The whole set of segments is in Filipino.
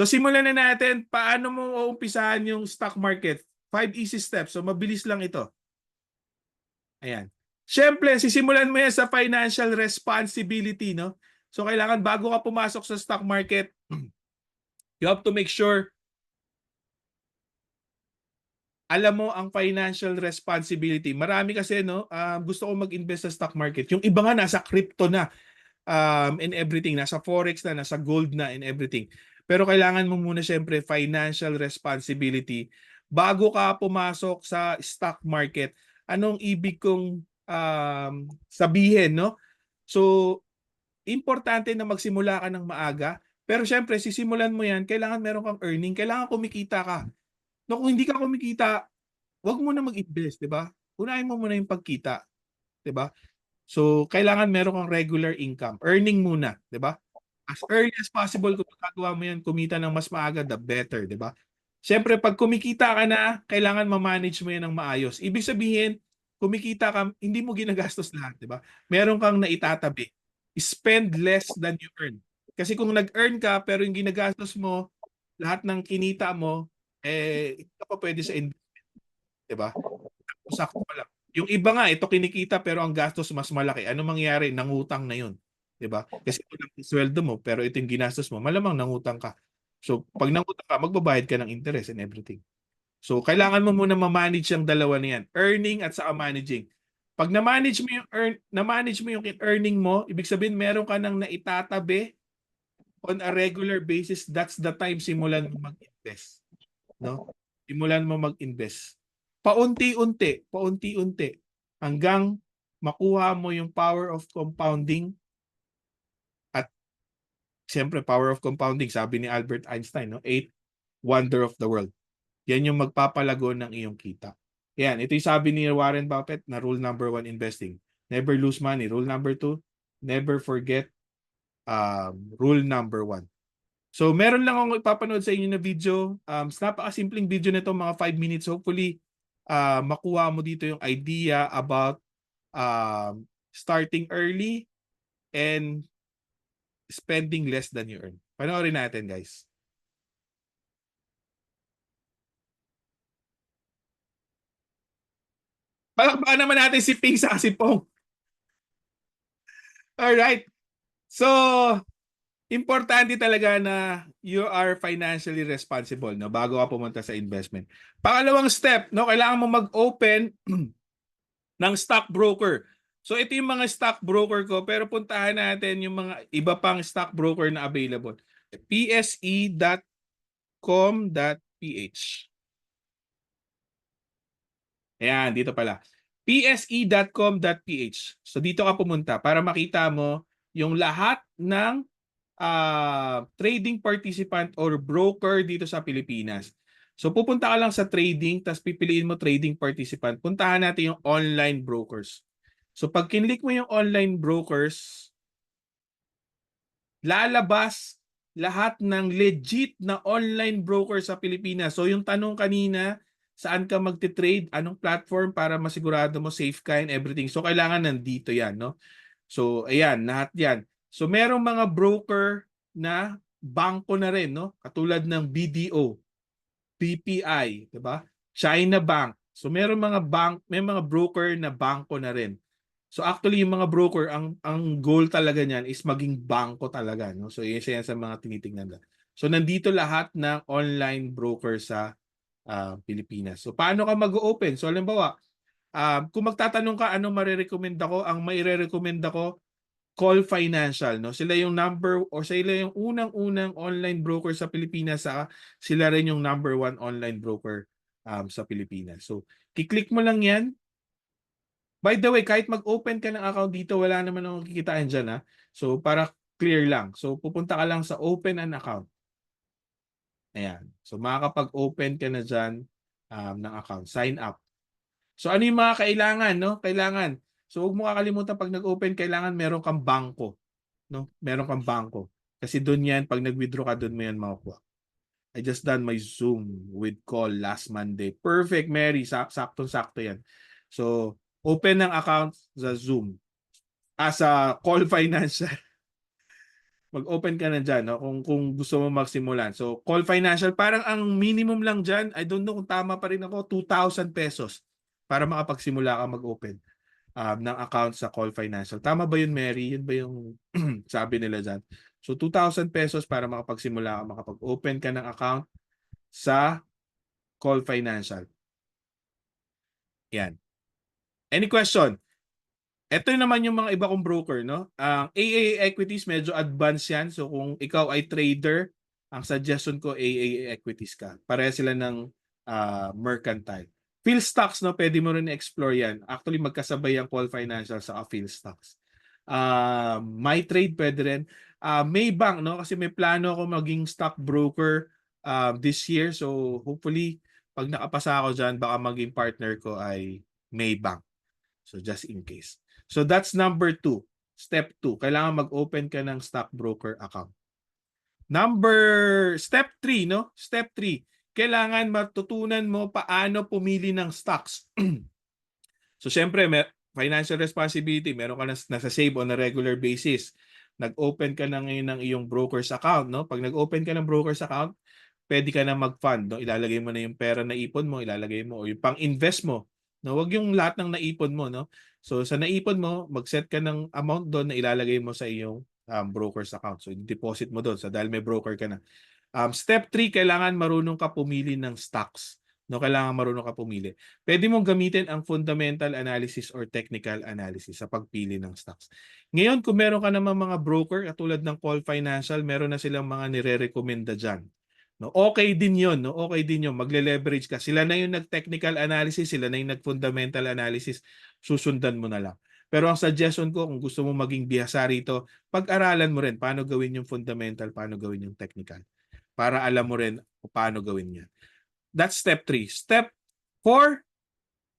So simulan na natin paano mo uumpisahan yung stock market. Five easy steps. So mabilis lang ito. Ayan. Siyempre, sisimulan mo yan sa financial responsibility, no? So kailangan bago ka pumasok sa stock market, you have to make sure alam mo ang financial responsibility. Marami kasi no, ah, gusto ko mag-invest sa stock market. Yung iba nga nasa crypto na um, and everything, nasa forex na, nasa gold na and everything. Pero kailangan mo muna syempre financial responsibility bago ka pumasok sa stock market. Anong ibig kong um, sabihin, no? So, importante na magsimula ka ng maaga. Pero syempre, sisimulan mo yan, kailangan meron kang earning, kailangan kumikita ka. No, kung hindi ka kumikita, wag mo na mag-invest, 'di ba? Unahin mo muna yung pagkita, 'di ba? So, kailangan meron kang regular income. Earning muna, 'di ba? As early as possible kung magagawa mo 'yan, kumita ng mas maaga, the better, 'di ba? Siyempre, pag kumikita ka na, kailangan ma-manage mo 'yan ng maayos. Ibig sabihin, kumikita ka, hindi mo ginagastos lahat, 'di ba? Meron kang naitatabi. Spend less than you earn. Kasi kung nag-earn ka pero yung ginagastos mo, lahat ng kinita mo, eh, hindi pa pwede sa investment. Diba? Sakto pa lang. Yung iba nga, ito kinikita pero ang gastos mas malaki. Ano mangyayari? Nangutang na yun. Diba? Kasi ito lang yung sweldo mo pero ito yung ginastos mo, malamang nangutang ka. So, pag nangutang ka, magbabayad ka ng interest and everything. So, kailangan mo muna ma-manage yung dalawa na yan. Earning at saka managing. Pag na-manage mo yung earn, na-manage mo yung earning mo, ibig sabihin meron ka nang naitatabi on a regular basis, that's the time simulan mo mag-invest no? Simulan mo mag-invest. Paunti-unti, paunti-unti hanggang makuha mo yung power of compounding siyempre power of compounding sabi ni Albert Einstein no? Eight wonder of the world. Yan yung magpapalago ng iyong kita. Yan ito yung sabi ni Warren Buffett na rule number one investing. Never lose money rule number two never forget um, rule number one. So meron lang akong ipapanood sa inyo na video. Um, napaka-simpleng video nito, mga 5 minutes. Hopefully, uh, makuha mo dito yung idea about um, starting early and spending less than you earn. Panoorin natin, guys. Palakpakan naman natin si Ping sa Asipong. Alright. So, importante talaga na you are financially responsible no bago ka pumunta sa investment. Pangalawang step, no, kailangan mo mag-open ng stock broker. So ito yung mga stock broker ko pero puntahan natin yung mga iba pang stock broker na available. pse.com.ph Ayan, dito pala. pse.com.ph So dito ka pumunta para makita mo yung lahat ng uh, trading participant or broker dito sa Pilipinas. So pupunta ka lang sa trading, tapos pipiliin mo trading participant. Puntahan natin yung online brokers. So pag kinlik mo yung online brokers, lalabas lahat ng legit na online broker sa Pilipinas. So yung tanong kanina, saan ka magte-trade, anong platform para masigurado mo safe ka and everything. So kailangan nandito yan, no? So ayan, lahat yan. So merong mga broker na bangko na rin, no? Katulad ng BDO, BPI, 'di ba? China Bank. So meron mga bank, may mga broker na bangko na rin. So actually yung mga broker ang ang goal talaga niyan is maging bangko talaga, no? So yun siya sa mga tinitingnan nila. So nandito lahat ng online broker sa uh, Pilipinas. So paano ka mag-open? So halimbawa, uh, kung magtatanong ka ano marirecommend ako, ang maire-recommend ako Call Financial, no? Sila yung number or sila yung unang-unang online broker sa Pilipinas, sa sila rin yung number one online broker um, sa Pilipinas. So, kiklik mo lang 'yan. By the way, kahit mag-open ka ng account dito, wala naman akong kikitain diyan, ha. So, para clear lang. So, pupunta ka lang sa open an account. Ayan. So, makakapag-open ka na diyan um, ng account. Sign up. So, ano yung mga kailangan, no? Kailangan So huwag mo kakalimutan pag nag-open, kailangan meron kang bangko. No? Meron kang bangko. Kasi doon yan, pag nag-withdraw ka, doon mo yan makukuha. I just done my Zoom with call last Monday. Perfect, Mary. Sak Saktong-sakto yan. So, open ng account sa Zoom. As a call financial. mag-open ka na dyan no? kung, kung gusto mo magsimulan. So, Call Financial, parang ang minimum lang dyan, I don't know kung tama pa rin ako, 2,000 pesos para makapagsimula ka mag-open um, ng account sa Call Financial. Tama ba yun, Mary? Yun ba yung sabi nila dyan? So, 2,000 pesos para makapagsimula ka, makapag-open ka ng account sa Call Financial. Yan. Any question? Ito naman yung mga iba kong broker, no? Ang AAA Equities, medyo advanced yan. So kung ikaw ay trader, ang suggestion ko AAA Equities ka. Pareha sila ng ah, mercantile. Phil Stocks, no? Pwede mo rin explore yan. Actually, magkasabay ang Call Financial sa Phil Stocks. Uh, my trade pwede rin. Uh, Maybank, no? Kasi may plano ako maging stock broker uh, this year. So hopefully, pag nakapasa ako dyan, baka maging partner ko ay Maybank. So just in case. So that's number two. Step two, kailangan mag-open ka ng stockbroker account. Number, step three, no? Step three, kailangan matutunan mo paano pumili ng stocks. so syempre, may financial responsibility, meron ka na nasa save on a regular basis. Nag-open ka na ngayon ng iyong broker's account, no? Pag nag-open ka ng broker's account, pwede ka na mag-fund, no? Ilalagay mo na yung pera na ipon mo, ilalagay mo, o yung pang-invest mo, no? Huwag yung lahat ng naipon mo, no? So sa naipon mo, mag-set ka ng amount doon na ilalagay mo sa iyong um, broker's account. So deposit mo doon sa dahil may broker ka na. Um, step 3, kailangan marunong ka pumili ng stocks. No, kailangan marunong ka pumili. Pwede mong gamitin ang fundamental analysis or technical analysis sa pagpili ng stocks. Ngayon, kung meron ka naman mga broker, katulad ng Call Financial, meron na silang mga nire-recommenda dyan. No, okay din 'yon, no? Okay din 'yon. Magle-leverage ka. Sila na 'yung nag-technical analysis, sila na 'yung nag-fundamental analysis. Susundan mo na lang. Pero ang suggestion ko kung gusto mo maging bihasa rito, pag-aralan mo rin paano gawin yung fundamental, paano gawin yung technical. Para alam mo rin paano gawin 'yan. That's step 3. Step 4,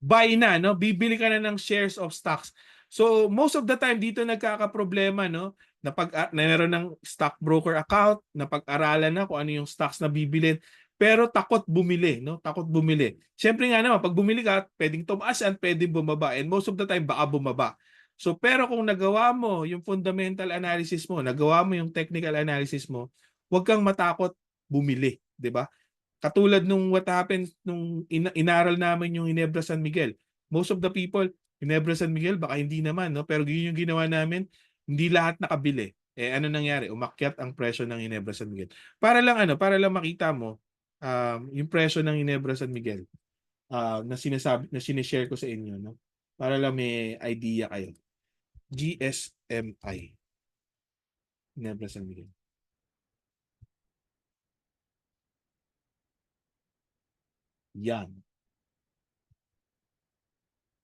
buy na, no? Bibili ka na ng shares of stocks. So most of the time dito nagkaka-problema, no? Na pag uh, na meron ng stockbroker account, na pag-aralan na kung ano yung stocks na bibilin, pero takot bumili, no? Takot bumili. Siyempre nga naman, pag bumili ka, pwedeng tumaas yan, pwedeng bumaba. And most of the time, baka bumaba. So, pero kung nagawa mo yung fundamental analysis mo, nagawa mo yung technical analysis mo, huwag kang matakot bumili, 'di ba? Katulad nung what happened nung in- inaral namin yung Ginebra San Miguel. Most of the people, Ginebra San Miguel, baka hindi naman, no? Pero yun yung ginawa namin, hindi lahat nakabili. Eh ano nangyari? Umakyat ang presyo ng Ginebra San Miguel. Para lang ano, para lang makita mo um, yung presyo ng Ginebra San Miguel uh, na sinasabi na sinishare ko sa inyo, no? Para lang may idea kayo. GSMI. Ginebra San Miguel. Yan.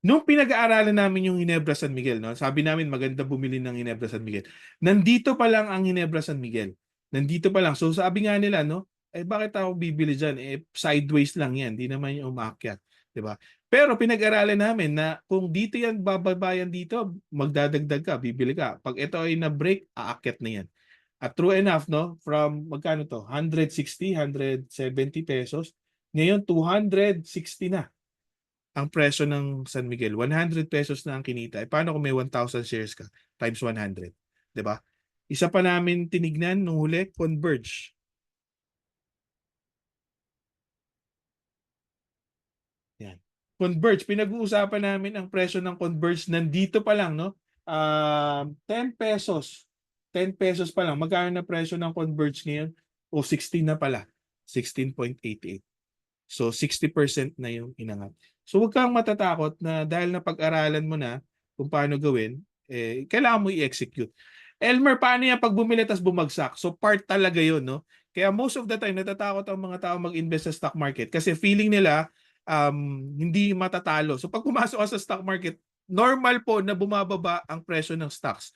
Nung pinag-aaralan namin yung Ginebra San Miguel, no, sabi namin maganda bumili ng Ginebra San Miguel. Nandito pa lang ang Ginebra San Miguel. Nandito pa lang. So sabi nga nila, no, eh bakit ako bibili diyan? Eh sideways lang 'yan, hindi naman yung umakyat, 'di ba? Pero pinag-aralan namin na kung dito yan bababayan dito, magdadagdag ka, bibili ka. Pag ito ay na-break, aakyat na 'yan. At true enough, no, from magkano to? 160, 170 pesos. Ngayon 260 na ang presyo ng San Miguel, 100 pesos na ang kinita. Eh, paano kung may 1,000 shares ka? Times 100. 'di ba? Isa pa namin tinignan nung huli, Converge. Yan. Converge, pinag-uusapan namin ang presyo ng Converge nandito pa lang, no? Uh, 10 pesos. 10 pesos pa lang. Magkano na presyo ng Converge ngayon? O 16 na pala. 16.88. So 60% na yung inangat. So huwag kang matatakot na dahil na pag-aralan mo na kung paano gawin, eh, kailangan mo i-execute. Elmer, paano yan pag bumili tas bumagsak? So part talaga yun, no? Kaya most of the time, natatakot ang mga tao mag-invest sa stock market kasi feeling nila um, hindi matatalo. So pag pumasok ka sa stock market, normal po na bumababa ang presyo ng stocks.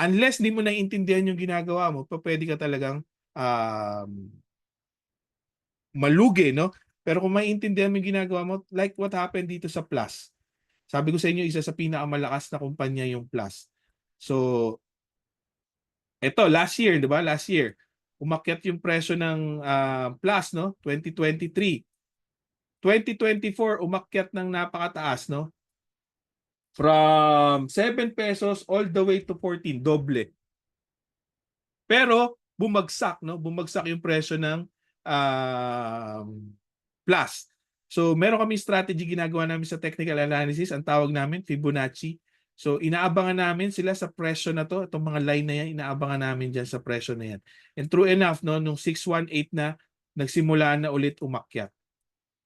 Unless hindi mo naiintindihan yung ginagawa mo, pa pwede ka talagang um, malugi, no? Pero kung maiintindihan mo yung ginagawa mo, like what happened dito sa Plus. Sabi ko sa inyo, isa sa pinakamalakas na kumpanya yung Plus. So, eto, last year, di ba? Last year, umakyat yung presyo ng uh, Plus, no? 2023. 2024, umakyat ng napakataas, no? From 7 pesos all the way to 14, doble. Pero bumagsak, no? Bumagsak yung presyo ng um, plus. So meron kami strategy ginagawa namin sa technical analysis, ang tawag namin Fibonacci. So inaabangan namin sila sa presyo na to, itong mga line na yan, inaabangan namin diyan sa presyo na yan. And true enough, no, nung 618 na nagsimula na ulit umakyat.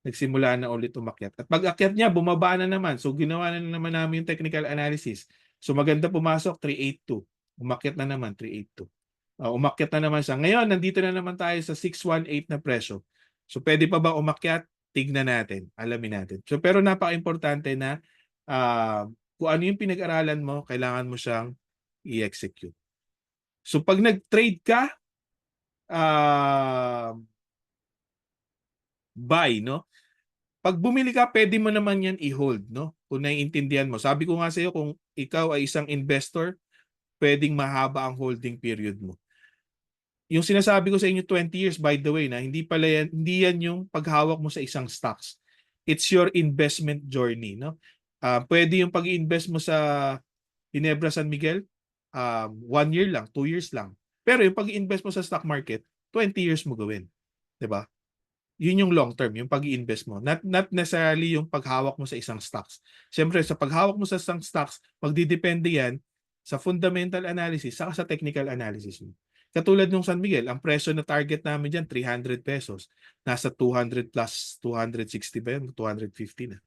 Nagsimula na ulit umakyat. At pag akyat niya, bumaba na naman. So ginawa na naman namin yung technical analysis. So maganda pumasok 382. Umakyat na naman 382. Uh, umakyat na naman siya. Ngayon, nandito na naman tayo sa 618 na presyo. So pwede pa ba umakyat? Tignan natin, alamin natin. So pero napaka-importante na uh, kung ano yung pinag-aralan mo, kailangan mo siyang i-execute. So pag nag-trade ka, uh, buy, no? Pag bumili ka, pwede mo naman yan i-hold, no? Kung naiintindihan mo. Sabi ko nga sa iyo, kung ikaw ay isang investor, pwedeng mahaba ang holding period mo. Yung sinasabi ko sa inyo 20 years by the way na hindi pala yan, hindi yan yung paghawak mo sa isang stocks. It's your investment journey, no? Uh, pwede yung pag-invest mo sa Ginebra San Miguel, um, one year lang, two years lang. Pero yung pag-invest mo sa stock market, 20 years mo gawin. ba? Yun yung long term, yung pag-invest mo. Not, not necessarily yung paghawak mo sa isang stocks. Siyempre, sa paghawak mo sa isang stocks, magdidepende yan sa fundamental analysis saka sa technical analysis mo. Katulad ng San Miguel, ang presyo na target namin dyan, 300 pesos. Nasa 200 plus 260 ba yun? 250 na.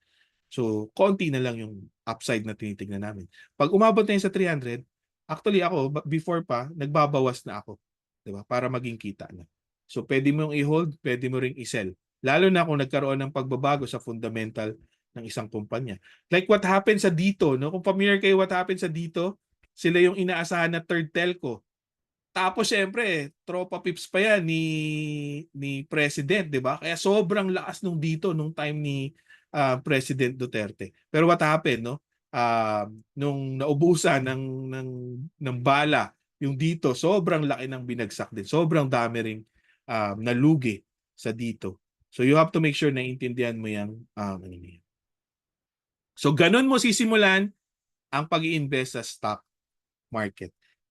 So, konti na lang yung upside na tinitignan namin. Pag umabot na yun sa 300, actually ako, before pa, nagbabawas na ako. Diba? Para maging kita na. So, pwede mo yung i-hold, pwede mo ring i-sell. Lalo na kung nagkaroon ng pagbabago sa fundamental ng isang kumpanya. Like what happened sa dito, no? Kung familiar kayo what happened sa dito, sila yung inaasahan na third telco. Tapos syempre, tropa pips pa yan ni ni President, 'di ba? Kaya sobrang lakas nung dito nung time ni uh, President Duterte. Pero what happened, no? Uh, nung naubusan ng ng ng bala, yung dito sobrang laki ng binagsak din. Sobrang dami ring um, nalugi sa dito. So you have to make sure na intindihan mo yung um, ano. So ganun mo sisimulan ang pag-iinvest sa stock market.